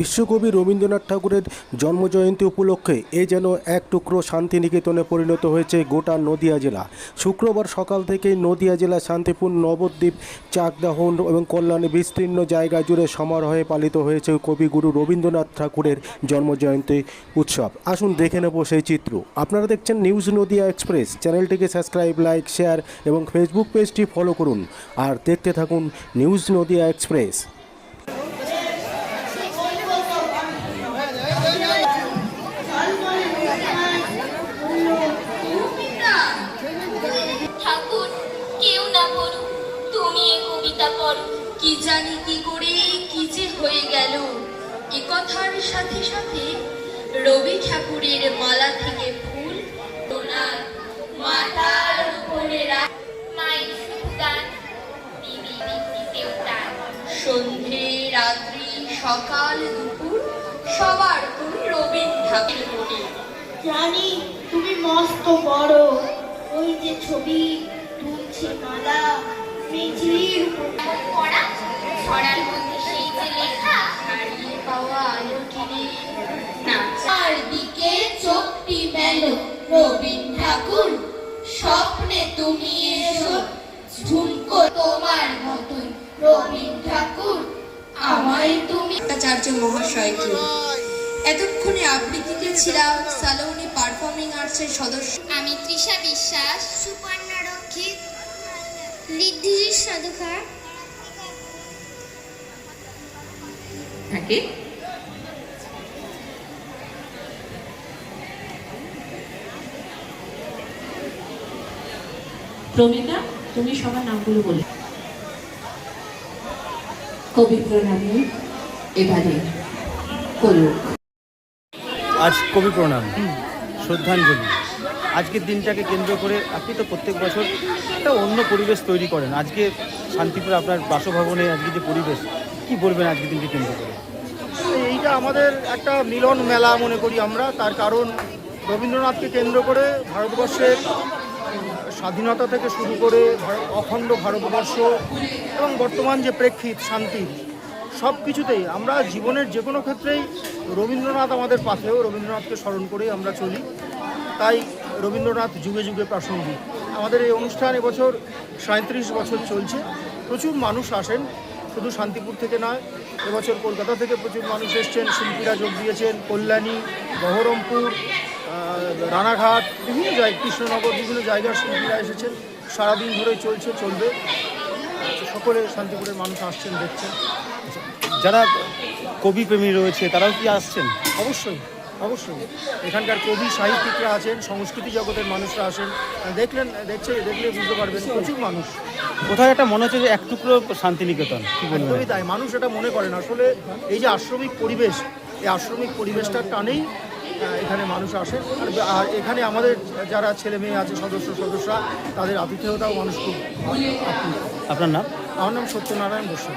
বিশ্বকবি রবীন্দ্রনাথ ঠাকুরের জন্মজয়ন্তী উপলক্ষে এ যেন এক টুকরো শান্তিনিকেতনে পরিণত হয়েছে গোটা নদিয়া জেলা। শুক্রবার সকাল থেকেই নদিয়া জেলা শান্তিপুর, নবদ্বীপ, চাকদাহ এবং কল্যাণে বিস্তীর্ণ জায়গা জুড়ে সমারোহে পালিত হয়েছে কবিগুরু রবীন্দ্রনাথ ঠাকুরের জন্মজয়ন্তী উৎসব। আসুন দেখে নেব সেই চিত্র। আপনারা দেখছেন নিউজ নদিয়া এক্সপ্রেস। চ্যানেলটিকে সাবস্ক্রাইব, লাইক, শেয়ার এবং ফেসবুক পেজটি ফলো করুন। আর দেখতে থাকুন নিউজ নদিয়া এক্সপ্রেস। কেউ না পড়ুক তুমি এ কবিতা পড়ো। কি জানি কি করে, কি যে হয়ে গেল। এ কথার সাথে সাথে রবি ঠাকুরের মালা থেকে ফুল ওনার মাথার উপরে মায়ের সুদান দিদি দিদিতেও তার। সন্ধে, রাত্রি, সকাল, দুপুর, সবার তুমি রবীন্দ্র ঠাকুর জানি তুমি মস্ত বড়। রবীন্দ্র ঠাকুর স্বপ্নে তুমি এসো ঝুমকো তোমার মতন রবীন্দ্র ঠাকুর আমায় তুমি ভট্টাচার্য মহাশয়কে এতক্ষণে আবৃত্তিতে ছিলাম? সালোনি পারফর্মিং আর্টসের সদস্য। আমি তৃষা বিশ্বাস সুপর্ণা রক্ষিত ঋদ্ধি সাধুকার। থাকে? প্রমিতা তুমি সবার নামগুলো বলে কবি প্রণামী এবারে করুক আজ কবি প্রণাম শ্রদ্ধাঞ্জলি। আজকের দিনটাকে কেন্দ্র করে আপনি তো প্রত্যেক বছর একটা অন্য পরিবেশ তৈরি করেন। আজকে শান্তিপুর আপনার বাসভবনে আজকে যে পরিবেশ কি বলবেন আজকের দিনকে কেন্দ্র করে? এইটা আমাদের একটা মিলন মেলা মনে করি আমরা। তার কারণ রবীন্দ্রনাথকে কেন্দ্র করে ভারতবর্ষের স্বাধীনতা থেকে শুরু করে অখণ্ড ভারতবর্ষ এবং বর্তমান যে প্রেক্ষিত শান্তি, সব কিছুতেই আমরা জীবনের যে কোনো ক্ষেত্রেই রবীন্দ্রনাথ আমাদের পাশেও রবীন্দ্রনাথকে স্মরণ করেই আমরা চলি। তাই রবীন্দ্রনাথ যুগে যুগে প্রাসঙ্গিক। আমাদের এই অনুষ্ঠান এবছর সাঁত্রিশ বছর চলছে। প্রচুর মানুষ আসেন, শুধু শান্তিপুর থেকে নয়, এবছর কলকাতা থেকে প্রচুর মানুষ এসছেন, শিল্পীরা যোগ দিয়েছেন, কল্যাণী, বহরমপুর রানাঘাট বিভিন্ন জায়গায় কৃষ্ণনগর বিভিন্ন জায়গার শিল্পীরা এসেছেন। সারাদিন ধরে চলছে চলবে। সকলে শান্তিপুরের মানুষ আসছেন দেখছেন। যারা কবি প্রেমী রয়েছে তারাও কি আসছেন? অবশ্যই অবশ্যই। এখানকার কবি সাহিত্যিকরা আছেন সংস্কৃতি জগতের মানুষরা আসেন দেখলেন দেখছে দেখলে বুঝতে পারবেন প্রচুর মানুষ। কোথায় একটা মনে হচ্ছে যে এক টুকরো শান্তিনিকেতন একদমই তাই মানুষ এটা মনে করেন। আসলে এই যে আশ্রমিক পরিবেশ এই আশ্রমিক পরিবেশটার টানেই এখানে মানুষ আসে। আর এখানে আমাদের যারা ছেলে মেয়ে আছে সদস্য সদস্যরা তাদের আতিথেয়তাও মানুষ খুব আপনার নাম? আমার নাম সত্যনারায়ণ বসু।